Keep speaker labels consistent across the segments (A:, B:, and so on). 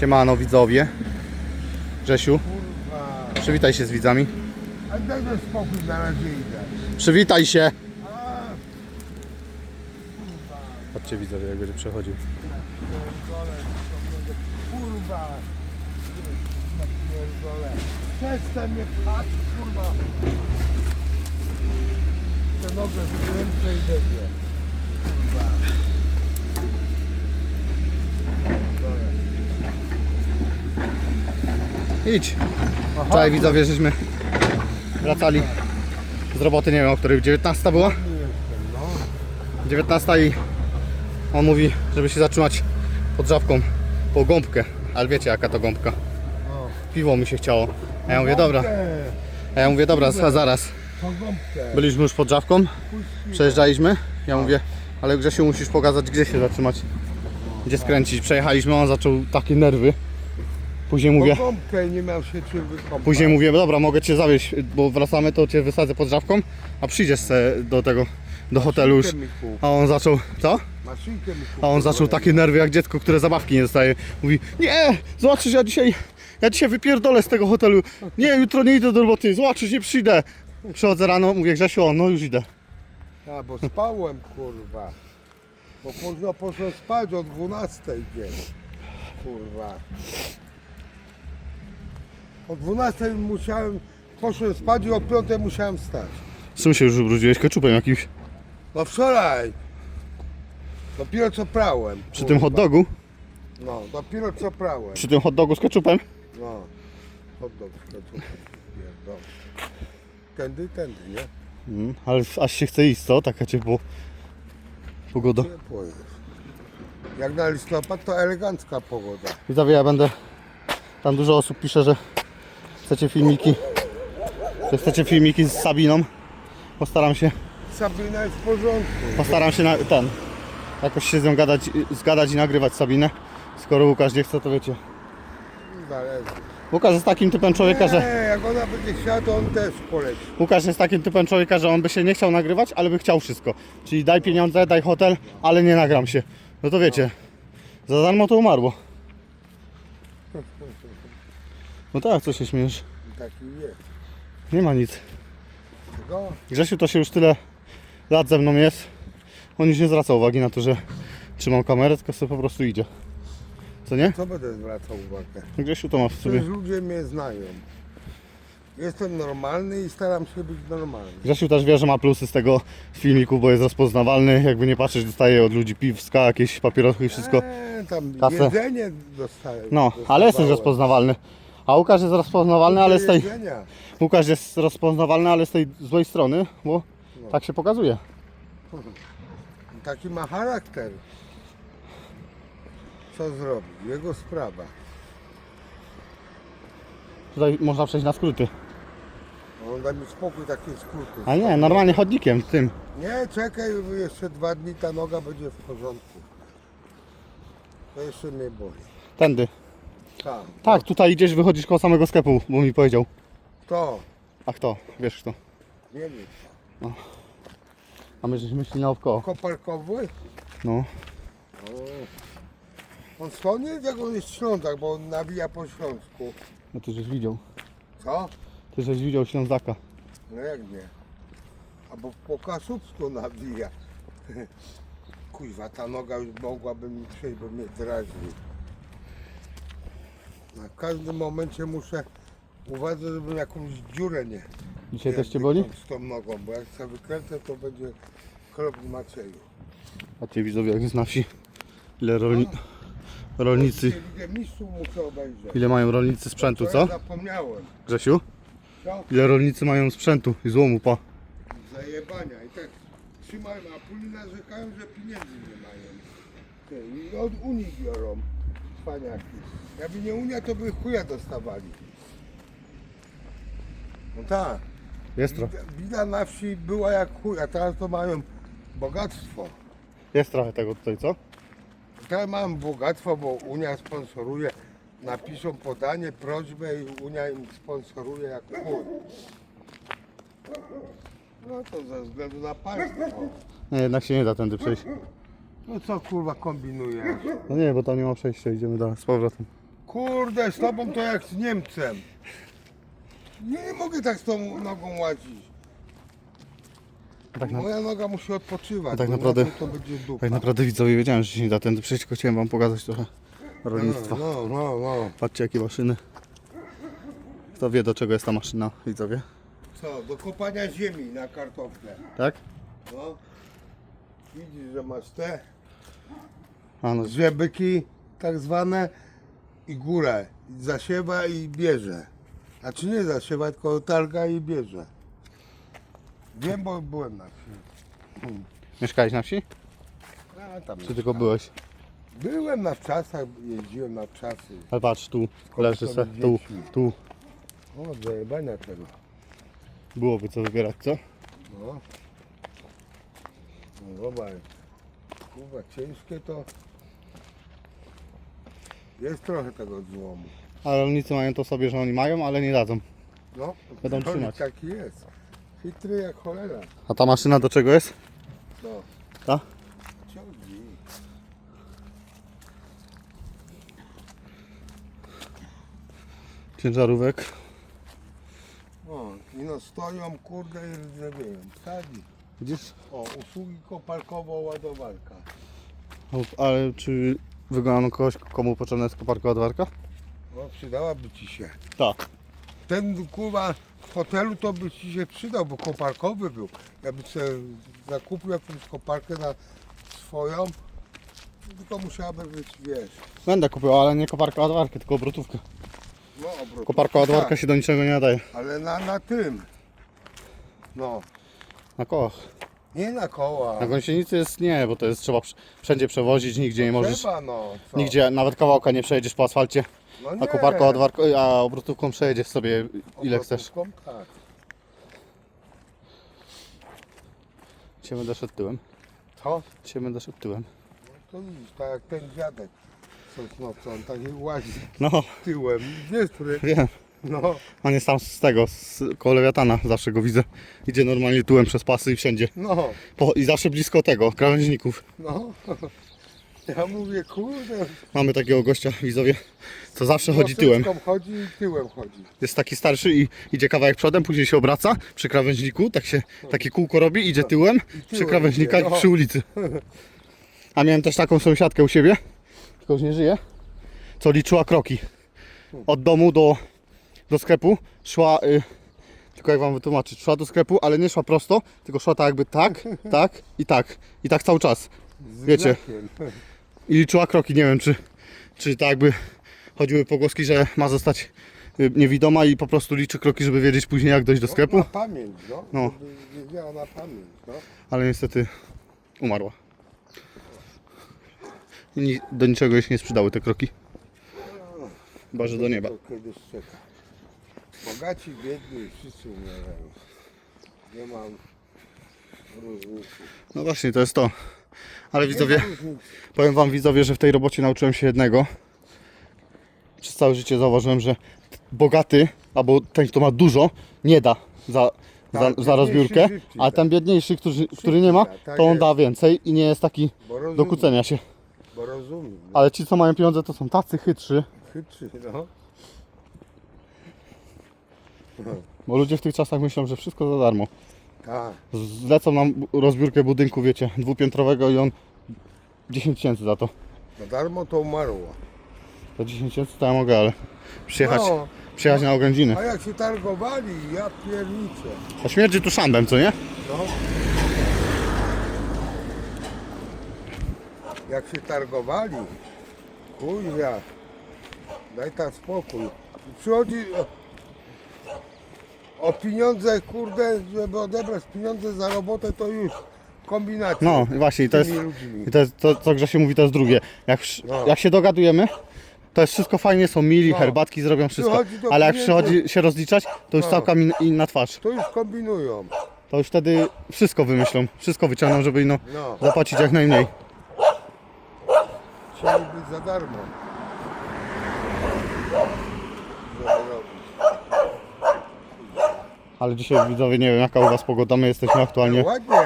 A: Siemano widzowie. Grzesiu,
B: Kurwa.
A: przywitaj się z widzami.
B: A daj mi spokój, na razie idę.
A: Przywitaj się! Patrzcie widzowie jak będzie przechodził.
B: pierdolę, to będzie- kurwa. Pierdolę. Przestań mnie pchać, kurwa. Tę nogę i będzie. Kurwa. Pierdolę.
A: Idź! Wczoraj widzowie żeśmy wracali z roboty, nie wiem o której, 19 była?
B: Nie jestem, no.
A: 19 i on mówi, żeby się zatrzymać pod drzawką po gąbkę. Ale wiecie jaka to gąbka. Piwo mi się chciało. A ja mówię dobra, a ja mówię dobra, za- zaraz. Byliśmy już pod
B: Puść
A: przejeżdżaliśmy. Ja mówię, ale Grzesiu musisz pokazać gdzie się zatrzymać. Gdzie skręcić. Przejechaliśmy, on zaczął takie nerwy. Później mówię,
B: gąbkę nie miał się czym wykąpać.
A: później mówię, dobra, mogę cię zawieźć, bo wracamy, to cię wysadzę pod drzawką, a przyjdziesz se do tego, do hotelu już.
B: Maszynkę mi kup.
A: A on zaczął, co?
B: Maszynkę mi kup.
A: A on zaczął takie nerwy jak dziecko, które zabawki nie dostaje. Mówi, nie, zobaczysz, ja dzisiaj, ja dzisiaj wypierdolę z tego hotelu. Nie, jutro nie idę do roboty, zobaczysz, nie przyjdę. Przychodzę rano, mówię, Grzesiu, o, no już idę.
B: A, bo spałem, kurwa. Bo późno poszłem spać o 12 dzień. Kurwa. O 12 musiałem, poszłem spać i o 5 musiałem stać.
A: Z czym się już ubrudziłeś? Keczupem jakimś?
B: No wczoraj. Dopiero co prałem.
A: Przy tym hot dogu?
B: No, dopiero co prałem.
A: Przy tym hot dogu z keczupem?
B: No. Hot dog, ketchup, pierdolę. Tędy, tędy, nie?
A: Mm, ale aż się chce iść, co? Taka ciepło. Pogoda.
B: Ciepło jest. Jak na listopad to elegancka pogoda.
A: Widzowie, ja będę... Tam dużo osób pisze, że chcecie filmiki, że chcecie filmiki z Sabiną. Postaram się,
B: Sabina jest w porządku.
A: postaram się na ten, jakoś się z nią gadać, zgadać i nagrywać Sabinę. Skoro Łukasz nie chce, to wiecie.
B: Zależy.
A: Łukasz jest takim typem człowieka, że...
B: Nie, jak ona będzie chciała, to on też poleci.
A: Łukasz jest takim typem człowieka, że on by się nie chciał nagrywać, ale by chciał wszystko. Czyli daj pieniądze, daj hotel, ale nie nagram się. No to wiecie, za darmo to umarło. No tak, co się śmiesz?
B: Taki jest.
A: Nie ma nic.
B: Tylko
A: Grzesiu to się już tyle lat ze mną jest. On już nie zwraca uwagi na to, że trzymam kamerę, tylko sobie po prostu idzie. Co nie?
B: co będę zwracał uwagę?
A: Grzesiu to ma w sobie.
B: Przecież ludzie mnie znają. Jestem normalny i staram się być normalny.
A: Grzesiu też wie, że ma plusy z tego filmiku, bo jest rozpoznawalny. Jakby nie patrzeć, dostaje od ludzi piwska, jakieś papierosy i wszystko.
B: Eee, tam
A: Kasę.
B: jedzenie dostaję.
A: No, ale jesteś rozpoznawalny. A Łukasz jest rozpoznawalny, ale z tej...
B: Jedzenia.
A: Łukasz jest rozpoznawalny, ale z tej złej strony, bo
B: No.
A: tak się pokazuje.
B: Taki ma charakter. Co zrobi? Jego sprawa.
A: Tutaj można przejść na skróty.
B: On da mi spokój takie skróty.
A: A nie, normalnie chodnikiem, tym.
B: Nie, czekaj, jeszcze dwa dni ta noga będzie w porządku. To jeszcze mnie boli.
A: Tędy.
B: Tak.
A: Tak, tutaj idziesz, wychodzisz koło samego sklepu, bo mi powiedział.
B: To.
A: A kto? Wiesz kto?
B: Nie wiem.
A: A my żeśmy szli naokoło.
B: Koparkowy?
A: No.
B: On stąd jest jak on jest Ślązak, bo on nawija po Śląsku.
A: No ty żeś widział.
B: Co?
A: Ty żeś widział Ślązaka.
B: No jak nie? Albo po Kasubsku nawija. Kuźwa, ta noga już mogłaby mi przejść, bo mnie drażni. Na każdym momencie muszę uważać, żebym jakąś dziurę nie...
A: Dzisiaj
B: nie
A: też cię boli?
B: Z tą nogą, bo jak się wykręcę, to będzie krok w Macieju.
A: A cię widzowie jak na wsi. Ile rolni... rolnicy,
B: Ligę Mistrzów muszę obejrzeć.
A: ile mają rolnicy sprzętu,
B: To
A: co?
B: ja zapomniałem.
A: Grzesiu?
B: Co?
A: Ile rolnicy mają sprzętu i złomu, pa.
B: Zajebania. I tak trzymają, a później narzekają, że pieniędzy nie mają. Ty, I od Unii biorą cwaniaki. Jakby nie Unia, to by chuja dostawali. No tak.
A: Jest trochę.
B: Bida na wsi była jak chuj, a teraz to mają bogactwo.
A: Jest trochę tego tutaj, co?
B: Teraz mam bogactwo, bo Unia sponsoruje, napiszą podanie, prośbę i Unia im sponsoruje jak chuj. No to ze względu na państwo.
A: Nie, jednak się nie da tędy przejść.
B: No co kurwa kombinujesz?
A: No nie, bo tam nie ma przejścia, idziemy dalej z powrotem.
B: Kurde, z tobą to jak z Niemcem. Nie, nie mogę tak z tą nogą łazić.
A: Tak, na,
B: Moja noga musi odpoczywać.
A: Tak
B: bo
A: naprawdę-
B: inaczej to będzie dupa.
A: tak naprawdę widzowie wiedziałem, że się nie da tędy przejść, tylko chciałem wam pokazać trochę rolnictwa.
B: No, no, no.
A: Patrzcie jakie maszyny. Kto wie do czego jest ta maszyna, widzowie?
B: Co, do kopania ziemi na kartofle.
A: Tak?
B: No. Widzisz, że masz te
A: A no,
B: dwie byki tak zwane i górę. Zasiewa i bierze. Znaczy nie zasiewa, tylko targa i bierze. Wiem, bo byłem na wsi.
A: mieszkałeś na wsi?
B: A, tam
A: Czy tylko byłeś?
B: Byłem na wczasach, jeździłem na wczasy.
A: Ale patrz, tu leży se, tu, tu.
B: O, zajebania tego.
A: Byłoby co wybierać, co?
B: No. No zobacz. Kurwa, ciężkie to... Jest trochę tego złomu.
A: A rolnicy mają to sobie, że oni mają, ale nie dadzą.
B: No,
A: Będą
B: to
A: trzymać.
B: Taki jest. Chytry jak cholera.
A: A ta maszyna do czego jest?
B: No,
A: Ta?
B: ciągnij.
A: Ciężarówek.
B: O, i no stoją, kurde, i rdzewieją. Sadzi.
A: Widzisz?
B: O, usługi koparkowo-ładowarka.
A: O, Ale czy wygląda kogoś, komu potrzebna jest koparka ładowarka?
B: No, przydałaby ci się.
A: Tak.
B: Ten kurwa w hotelu to by ci się przydał, bo koparkowy był. Jakby sobie zakupił jakąś koparkę na swoją, tylko musiałaby być, wiesz,
A: Będę kupił, ale nie koparka ładowarkę, tylko obrotówkę.
B: no obrotówka.
A: Koparka ładowarka
B: Tak,
A: się do niczego nie nadaje.
B: Ale na, na tym. No,
A: Na kołach.
B: Nie na koła.
A: Na gąsienicy jest nie, bo to jest trzeba wsz- wszędzie przewozić, nigdzie nie możesz.
B: Trzeba, no. Co?
A: Nigdzie, nawet kawałka nie przejedziesz po asfalcie.
B: No
A: A
B: nie.
A: koparką a obrotówką przejedziesz sobie ile chcesz.
B: Obrotówką, Tak.
A: Dzisiaj będę szedł tyłem.
B: Co?
A: Dzisiaj będę szedł tyłem.
B: To widzisz, tak jak ten dziadek. Sosnowca, on tak łazi
A: No,
B: tyłem. Wiesz, który...
A: wiem.
B: No,
A: On jest tam z tego, z koło lewiatana, zawsze go widzę. Idzie normalnie tyłem przez pasy i wszędzie.
B: no,
A: Po, I zawsze blisko tego, krawężników.
B: no. Ja mówię, kurde,
A: Mamy takiego gościa, widzowie, co zawsze chodzi tyłem.
B: Chodzi i tyłem chodzi.
A: Jest taki starszy i idzie kawałek przodem, później się obraca przy krawężniku, tak się takie kółko robi, idzie tyłem przy krawężnikach
B: idzie,
A: i
B: no.
A: przy ulicy. A miałem też taką sąsiadkę u siebie, tylko już nie żyje, co liczyła kroki. Od domu do, do sklepu szła, y, tylko jak wam wytłumaczyć, szła do sklepu, ale nie szła prosto, tylko szła tak jakby tak, tak i tak. I tak cały czas. Wiecie. I liczyła kroki, nie wiem czy, czy tak jakby chodziły pogłoski, że ma zostać y, niewidoma i po prostu liczy kroki, żeby wiedzieć później jak dojść do sklepu,
B: Na pamięć, no.
A: No.
B: Żeby Wiedziała na pamięć, no.
A: ale niestety umarła. I ni- do niczego jej się nie sprzedały te kroki. Chyba, że do nieba.
B: To kiedyś czeka. Bogaci, biedni, wszyscy umierają. Nie mam różnicy.
A: No właśnie, to jest to. Ale widzowie, powiem wam widzowie, że w tej robocie nauczyłem się jednego. Przez całe życie zauważyłem, że bogaty, albo ten, kto ma dużo, nie da za, za,
B: Tak,
A: za rozbiórkę, a ten biedniejszy, który, który nie ma,
B: tak
A: to on da więcej i nie jest taki do kłócenia się.
B: bo rozumiem. No.
A: Ale ci, co mają pieniądze, to są tacy chytrzy,
B: Chytrzy, no.
A: Bo ludzie w tych czasach myślą, że wszystko za darmo.
B: Tak.
A: Zlecą nam rozbiórkę budynku, wiecie, dwupiętrowego i on 10 tysięcy za to.
B: Za darmo to umarło.
A: Za 10 tysięcy to ja mogę, ale przyjechać,
B: No,
A: przyjechać na oględziny.
B: a jak się targowali, ja pierniczę.
A: A śmierdzi tu szambem, co nie?
B: No. Jak się targowali, kurwa, daj tam spokój. Przychodzi o, pieniądze, kurde, żeby odebrać pieniądze za robotę, to już kombinacja.
A: No i właśnie, i to jest,
B: ludźmi.
A: i to jest to, co Grzesiu mówi, to jest drugie. Jak,
B: No.
A: jak się dogadujemy, to jest wszystko fajnie, są mili,
B: No.
A: herbatki zrobią wszystko.
B: Przychodzi do
A: Ale jak
B: klienta-
A: przychodzi się rozliczać, to już
B: No.
A: całkiem in, inna twarz.
B: To już kombinują.
A: To już wtedy wszystko wymyślą, wszystko wyciągną, żeby no,
B: No,
A: zapłacić jak najmniej.
B: chcieli być za darmo. Żeby robić.
A: Ale dzisiaj widzowie, nie wiem jaka u was pogoda, my jesteśmy aktualnie,
B: Ładnie.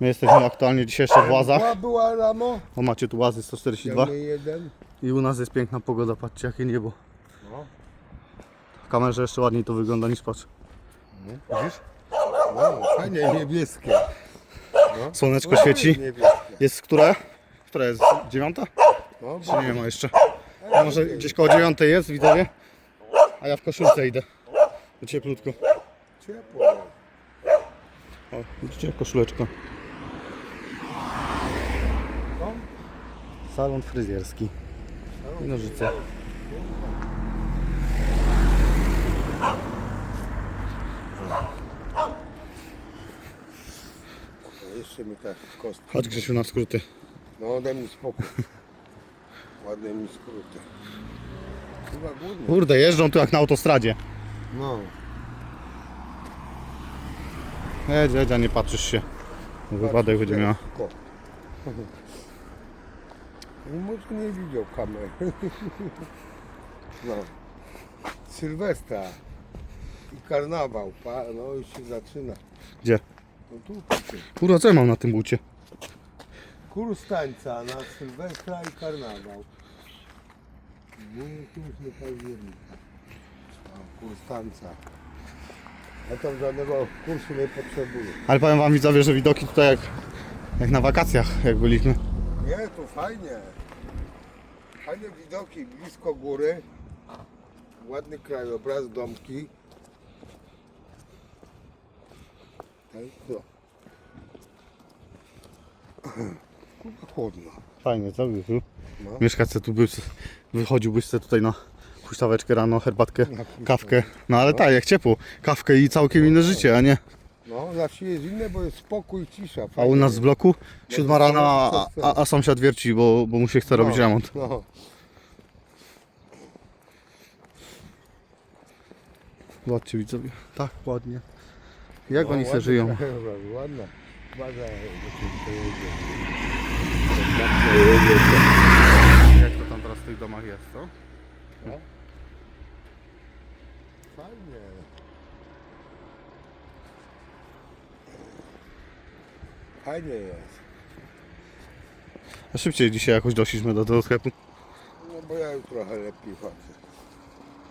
A: my jesteśmy aktualnie dzisiaj jeszcze w Łazach.
B: Była, ramo.
A: O macie tu Łazy 142
B: Mamy jeden.
A: i u nas jest piękna pogoda, patrzcie jakie niebo. kamerze jeszcze ładniej to wygląda niż patrz. Widzisz?
B: No, fajnie niebieskie. No.
A: Słoneczko
B: No,
A: świeci.
B: Niebieskie.
A: Jest która? Która jest? Dziewiąta?
B: No,
A: Czy nie ma jeszcze? A może gdzieś koło dziewiątej jest, widzowie? A ja w koszulce idę. Cieplutko.
B: Ciepło.
A: O, widzicie, koszuleczka. Salon fryzjerski. I nożyce.
B: No, jeszcze mi tak kostki.
A: Chodź Grzesiu na skróty.
B: No daj mi spokój. Ładne mi skróty. Chyba głodny.
A: Kurde, jeżdżą tu jak na autostradzie.
B: No.
A: Jedź, jedź, a nie patrzysz się. Wypadek będzie miała.
B: Może nie widział kamery. No. Sylwestra. I karnawał. Pa, no już się zaczyna.
A: Gdzie?
B: No tu patrzcie.
A: Kurwa, co ja mam na tym bucie?
B: Kurs tańca na Sylwestra i karnawał. No tu już nie października. Kurs tańca. Ja tam żadnego kursu nie potrzebuję.
A: Ale powiem wam widzowie, że widoki tutaj jak, jak na wakacjach, jak byliśmy.
B: Nie, tu fajnie. Fajne widoki, blisko góry. Ładny krajobraz, domki. Tak, no. Kurwa, Chłodno.
A: Fajnie, co by tu?
B: No.
A: Mieszkać se tu by, wychodziłbyś se tutaj na huśtaweczkę rano, herbatkę, kawkę. No ale tak, jak ciepło. Kawkę i całkiem inne życie, a nie.
B: No, zawsze jest inne, bo jest spokój, cisza.
A: A u nas w bloku siódma rano, a, a, a sąsiad wierci, bo, bo mu się chce robić
B: No,
A: remont.
B: No.
A: Zobaczcie widzowie, tak ładnie. Jak
B: No,
A: oni se żyją?
B: Ładna. Przejedzie.
A: Jak to tam teraz w tych domach jest, co?
B: Fajnie. Fajnie jest.
A: A szybciej dzisiaj jakoś doszliśmy do tego sklepu.
B: No bo ja już trochę lepiej chodzę.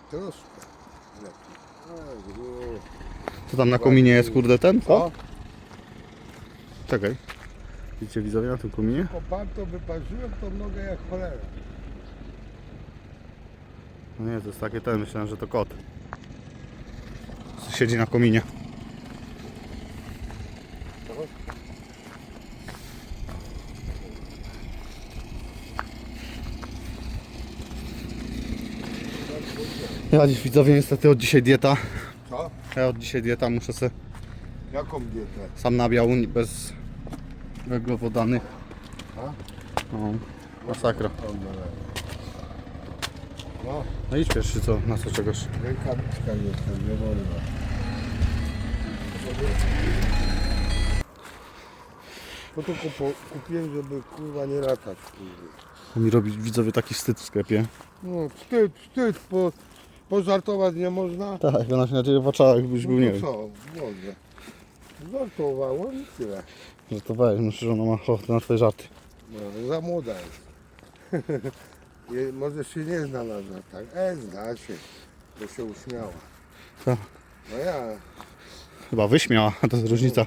B: Troszkę lepiej. Ej, no.
A: To tam na kominie jest kurde ten? Co? Czekaj. Widzicie widzowie na tym kominie?
B: po to wyparzyłem tą nogę jak cholera.
A: No nie, to jest takie ten, myślałem, że to kot. Siedzi na kominie. Ja dziś widzowie niestety od dzisiaj dieta.
B: Co?
A: Ja od dzisiaj dieta muszę sobie
B: Jaką dietę?
A: sam nabiał bez węglowodany.
B: A?
A: No, masakra.
B: No,
A: No idź pierwszy co, na co czegoś.
B: rękawiczka jest, nie wolno. Po to kupo, kupiłem, żeby kurwa nie latać. Kurwa.
A: Mi robi widzowie taki wstyd w sklepie.
B: No wstyd, wstyd, po, pożartować nie można.
A: Tak, ona się na ciebie patrzała jakbyś był,
B: no
A: nie
B: to
A: wiem.
B: co, może. Żartowałem i tyle.
A: Że to weź, myślę, że ona ma ochotę na twoje żarty.
B: No, za młoda jest. Je- Może się nie zna na żartach. E, zna się. To się uśmiała.
A: Co?
B: No ja
A: Chyba wyśmiała, to jest różnica.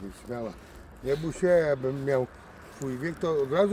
B: Się, jakbym miał wiek, to od razu